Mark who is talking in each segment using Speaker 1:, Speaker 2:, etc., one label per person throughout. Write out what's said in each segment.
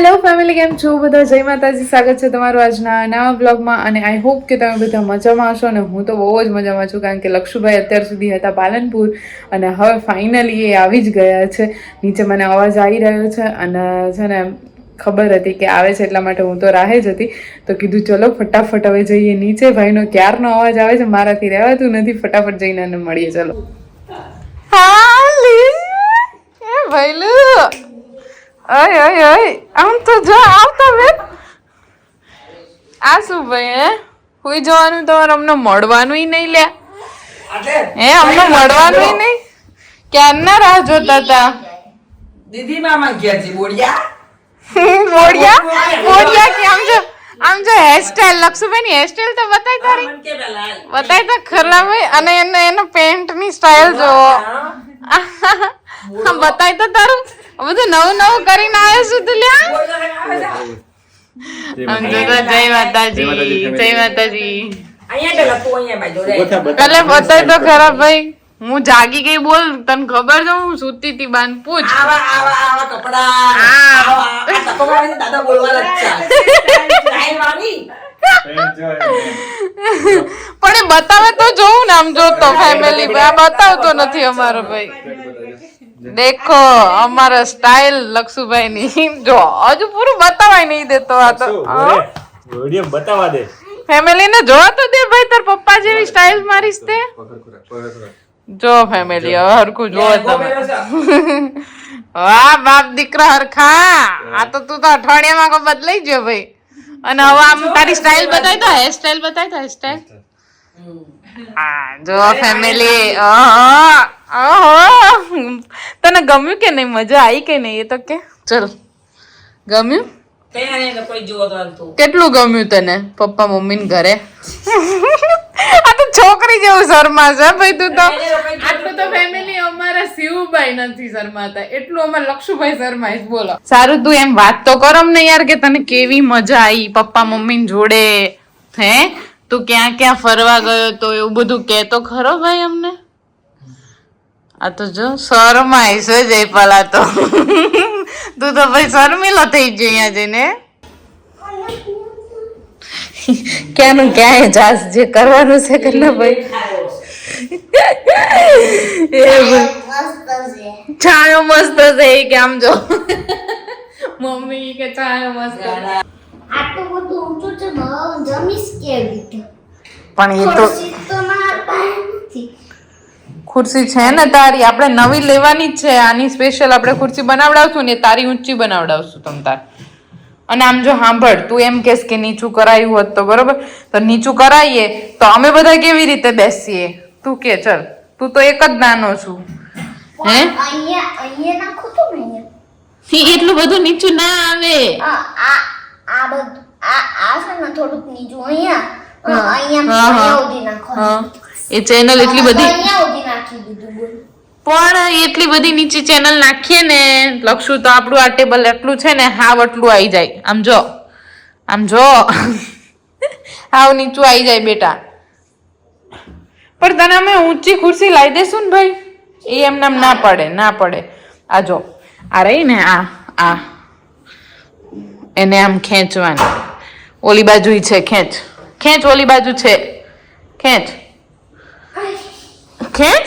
Speaker 1: Hello family કેમ છો બધા? જય માતાજી, સ્વાગત છે તમારું આજના નવા બ્લોગમાં અને આઈ હોપ કે તમે બધા મજામાં હશો અને હું તો બહુ જ મજામાં છું કારણ કે લક્ષુભાઈ અત્યાર સુધી હતા પાલનપુર અને હવે ફાઇનલી એ આવી જ ગયા છે. નીચે મને અવાજ આવી રહ્યો છે અને છે ને ખબર હતી કે આવે છે એટલા માટે હું તો રાહે જ હતી. તો કીધું ચલો ફટાફટ હવે જઈએ નીચે. ભાઈનો ક્યારનો અવાજ આવે છે મારાથી રહેવાતું નથી. ફટાફટ જઈને મળીએ, ચલો. હા ભાઈ ભાઈલું. અય અય અય આમ તો જો આવતા બેન આ શું ભાઈ હે? હુઈ જવાનું તમારે અમને મળવાનું નહીં લે હે અમને મળવાનું નહીં. ક્યારના રાહ જોતા હતા
Speaker 2: દીદી મામા ગયા છે બોડિયા?
Speaker 1: મોડિયા મોડિયા કે આમ જો આમ જો હેરસ્ટાઈલ લક્ષુભાઈ ની હેરસ્ટાઈલ તો બતાય તારી. બતાય તો ખરા ભાઈ અને એને એનો પેન્ટની સ્ટાઈલ જોવો. બતાય તો તારું. બધું નવું નવું કરીને આવ્યો છું તું લ્યા. આમ જય માતાજી જય માતાજી એટલે બતાય તો ખરા ભાઈ. હું જાગી ગઈ બોલ તને ખબર છે હું સુતી હતી બાન પૂછ.
Speaker 2: આવા આવા આવા કપડા. આવા દાદા
Speaker 1: પણ એ બતાવે તો જોઉં ને આમ જોતો ફેમિલી બતાવતો નથી અમારો ભાઈ. દેખો અમારા સ્ટાઇલ લક્ષુભાઈ ની જો હજુ પૂરું બતાવાય નહીં દેતો આ તો
Speaker 3: વીડિયો બતાવા દે.
Speaker 1: ફેમિલી ને જોવા તો દે ભાઈ તાર પપ્પા જેવી સ્ટાઇલ મારીશ તે. જો ફેમિલી હરખું જોવો તમે. વાહ બાપ દીકરા હરખા. આ તો તું તો અઠવાડિયામાં કોઈ બદલાઈ ગયો ભાઈ. અને હવે આમ તારી સ્ટાઇલ બતાવી તો હેર સ્ટાઇલ બતાવી તો હેર સ્ટાઇલ હા જો ફેમિલી તને ગમ્યું કે નહીં? મજા આવી કે નહીં એ તો કે? ચલ. ગમ્યું? કેટલું ગમ્યું તને પપ્પા મમ્મી ઘરે? આ તો છોકરી જેવું શર્મા છે ભાઈ તું તો. આટલું તો ફેમિલી અમારા શિવભાઈ નથી શર્માતા. એટલું અમારા લક્ષુભાઈ શર્માઈશ બોલો. સારું તું એમ વાત તો કર ને યાર કે તને કેવી મજા આવી પપ્પા મમ્મી જોડે હે? તું ક્યાં ક્યાં ફરવા ગયો તો એવું બધું કે તો ખરો ભાઈ અમને? આ તો જો શરમાય છે જયપાલા તો. તું તો ભાઈ શરમીલો થઈ ગયો અહીંયા જઈને. ક્યાંનું ક્યાંય જાસ જે કરવાનું છે કે ના ભાઈ. છાયો મસ્ત છે કે આમ જો. મમ્મી કે છાયો મસ્ત.
Speaker 4: આટલું બધું ઊંચું છે બહુ જમીશ કે રીતે?
Speaker 1: પણ એ તો
Speaker 4: ખુરશી તો મારા પાસે નથી.
Speaker 1: ખુરશી છે ને તારી? આપણે નવી લેવાની જ છે. આની સ્પેશિયલ આપણે ખુરશી બનાવડાવશું ને તારી ઊંચી બનાવડાવશું તમ તાર. અને આમ જો સાંભળ તું એમ કહેશ કે નીચું કરાયું હોત તો બરોબર? તો નીચું કરાવીએ તો અમે બધા કેવી રીતે બેસીએ? તું કે ચલ. તું તો એક જ નાનો છું. હે?
Speaker 4: અહીંયા અહીંયા નાખું તો ને
Speaker 1: એટલું બધું નીચું ના આવે.
Speaker 4: આ બધું આ આ છે ને થોડુંક નીચું અહીંયા. અહીંયા. સુધી નાખો
Speaker 1: એ ચેનલ એટલી બધી
Speaker 4: અહીંયા સુધી નાખી દીધું બોલ.
Speaker 1: પણ એટલી બધી નીચી ચેનલ નાખીએ ને લખશું તો આપણું આ ટેબલ એટલું છે ને હાવ એટલું આવી જાય. આમ જો. આમ જો. હાવ નીચું આવી જાય બેટા. પણ તને અમે ઊંચી ખુરશી લાવી દેશું ને ભાઈ. એ એમ ના પડે ના પડે. આ જો. આ રહી ને આ આ. એને આમ ખેંચવાની ઓલી બાજુ છે, ખેંચ. ખેંચ ઓલી બાજુ છે. ખેંચ. ખેંચ?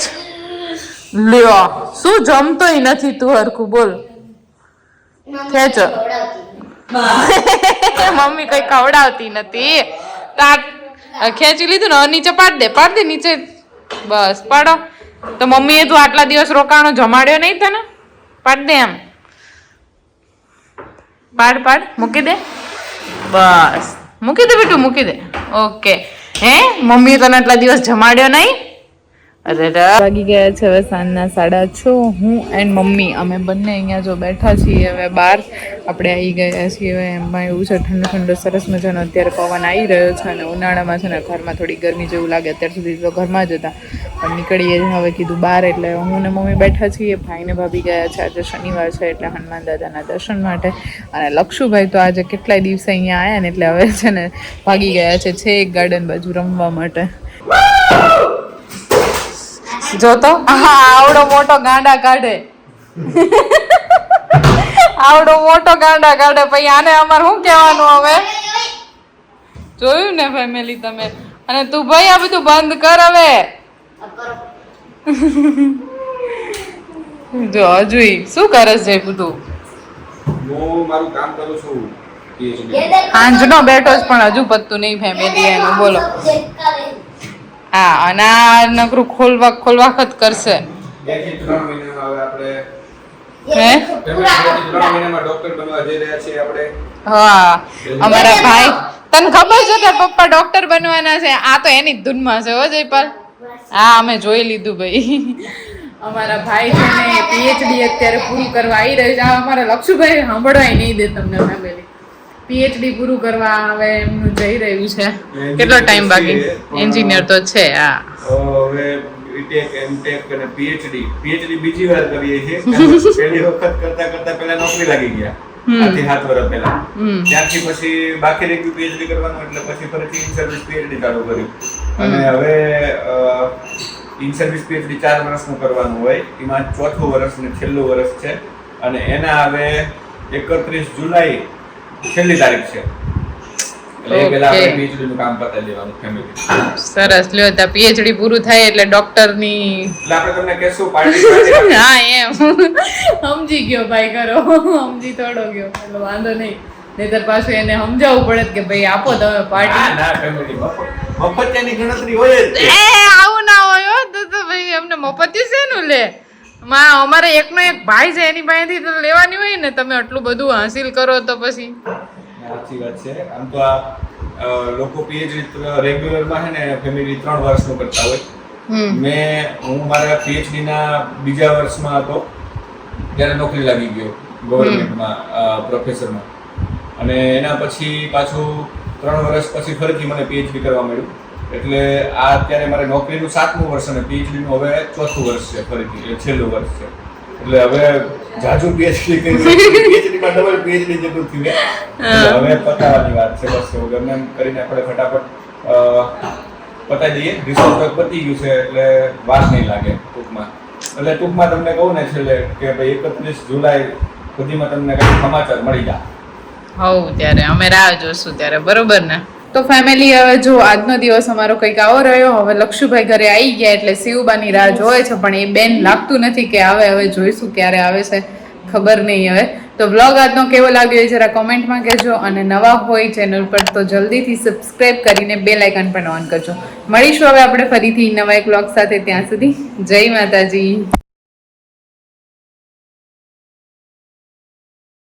Speaker 1: લ્યો. શું જમતોય નથી તું હરખું? બોલ. ખેંચો. મમ્મી કઈ ખવડાવતી નથી. ખેંચી લીધું ને નીચે પાડ દે પાડ દે નીચે. બસ, પાડો. તો મમ્મીએ તું આટલા દિવસ રોકાણો જમાડ્યો નહીં તને? પાડ દે એમ. પાડ પાડ મૂકી દે બસ મૂકી દે બેટું મૂકી દે ઓકે હે મમ્મીએ તને આટલા દિવસ જમાડ્યો નહીં અરે વાગી ગયા છે હવે સાંજના સાડા છ. હું એન્ડ મમ્મી અમે બંને અહીંયા જો બેઠા છીએ. હવે બહાર આપણે આવી ગયા છીએ. હવે એમાં એવું છે ઠંડો ઠંડો સરસ મજાનો અત્યારે પવન આવી રહ્યો છે અને ઉનાળામાં છે ને ઘરમાં થોડી ગરમી જેવું લાગે. અત્યાર સુધી તો ઘરમાં જ હતા. પણ નીકળીએ જ. હવે કીધું બહાર એટલે હું ને મમ્મી બેઠા છીએ. ભાઈને ભાભી ગયા છે. આજે શનિવાર છે એટલે હનુમાન દાદાના દર્શન માટે. અને લક્ષુભાઈ તો આજે કેટલાય દિવસે અહીંયા આવ્યા ને એટલે હવે છે ને ભાગી ગયા છે. એક ગાર્ડન બાજુ રમવા માટે. જોતો હા, આવડો મોટો ગાંડા કાઢે. આવડો મોટો ગાંડા કાઢે. પછી આને અમારે શું કહેવાનું હવે? જોયું ને ફેમિલી તમે? અને તું ભાઈ આ બધું બંધ કર હવે. જો હજુ શું કરે છે બધું?
Speaker 5: હું મારું કામ કરું છું.
Speaker 1: આંજનો બેઠો જ પણ હજુ પત્તું નહીં ફેમિલી એનું બોલો. હા અને આ નકરું ખોલવા ખોલવાખત કરશે. હે? અમારા ભાઈ તને ખબર છે કે પપ્પા ડોક્ટર બનવાના છે? આ તો એની ધૂનમાં છે હો જયપાલ. હા અમે જોઈ લીધું ભાઈ. અમારા ભાઈ છે ને પીએચડી અત્યારે પૂરું કરવા આવી રહ્યું છે. અમારા લક્ષુભાઈ સાંભળવાય નહીં દે તમને ફેમિલી પીએચડી પૂરું કરવા હવે એમનું જઈ રહ્યું છે. કેટલો ટાઈમ બાકી? એન્જિનિયર તો છે હા.
Speaker 5: હવે બીટેક એમટેક અને પીએચડી પીએચડી બીજી વાર કરીએ છીએ પહેલી વખત કરતા કરતા પહેલા નોકરી લાગી ગયા. આથી સાત વર્ષ પહેલા. ત્યારથી પછી બાકી રહી પીએચડી કરવાનું એટલે પછી ફરીથી ઇન સર્વિસ પીએચડી ચાલુ કર્યું. અને હવે ઇન સર્વિસ પીએચડી ચાર વર્ષનું કરવાનું હોય. એમાં ચોથું વર્ષ ને છેલ્લું વર્ષ છે. અને એના હવે એકત્રીસ જુલાઈ છેલ્લી તારીખ છે. પીએચડી
Speaker 1: સરસ. લ્યો પૂરું થાય એટલે ડોક્ટરની
Speaker 5: આપણે તમને પાર્ટી
Speaker 1: હા એમ. સમજી ગયો ભાઈ કરો સમજી થોડો ગયો. એટલે વાંધો નહીં. નહીતર પાછું એને સમજાવવું પડે કે ભાઈ આપો તમે પાર્ટી
Speaker 5: ના ફેમિલી મફતિયાની ગણતરી હોય જ
Speaker 1: એ આવું ના હોય હો તો તો ભાઈ એમને મફતી છે નું લે? માં અમારે એકનો એક ભાઈ છે એની પાસેથી તો લેવાની હોય ને તમે આટલું બધું હાસિલ કરો તો પછી.
Speaker 5: સાચી વાત છે. આમ તો આ લોકો પીએચડી રેગ્યુલરમાં છે ને ફેમિલી ત્રણ વર્ષનું કરતા હોય. મેં હું મારા પીએચડી ના બીજા વર્ષમાં હતો ત્યારે નોકરી લાગી ગયો ગવર્મેન્ટમાં પ્રોફેસરમાં અને એના પછી પાછું ત્રણ વર્ષ પછી ફરીથી મને પીએચડી કરવા મળ્યું. એટલે આ અત્યારે મારે નોકરીનું સાતમું વર્ષ અને પીએચડીનું હવે ચોથું વર્ષ છે ફરીથી છેલ્લું વર્ષ છે. એટલે હવે જાજુ પીએચડી કરી પીએચડી માં ડબલ પીએચડી જેટલું થયું હવે પતાવવાની વાત છે બસ વગરને એમ કરીને આપણે ફટાફટ પતાવી દઈએ. રિસોર્ટ પતી ગયું છે એટલે વાર નહીં લાગે ટૂંકમાં. એટલે ટૂંકમાં તમને કહું ને છેલ્લે કે ભાઈ એકત્રીસ જુલાઈ સુધીમાં તમને કંઈક સમાચાર મળી જાય.
Speaker 1: હવ ત્યારે અમે રાહ જોશું ત્યારે બરોબર ને? તો ફેમિલી હવે જો આજનો દિવસ અમારો કંઈક આવો રહ્યો હવે લક્ષુભાઈ ઘરે આવી ગયા એટલે શિવબાની રાહ જોવે છે પણ એ બેન લાગતું નથી કે આવે હવે જોઈશું ક્યારે આવે છે ખબર નહીં હવે. તો વ્લોગ આજનો કેવો લાગ્યો એ જરા કોમેન્ટમાં કહેજો અને નવા હોય ચેનલ પર તો જલ્દીથી સબસ્ક્રાઈબ કરીને બે લાઇકન પણ ઓન કરજો. મળીશું હવે આપણે ફરીથી નવા એક વ્લોગ સાથે ત્યાં સુધી. જય માતાજી.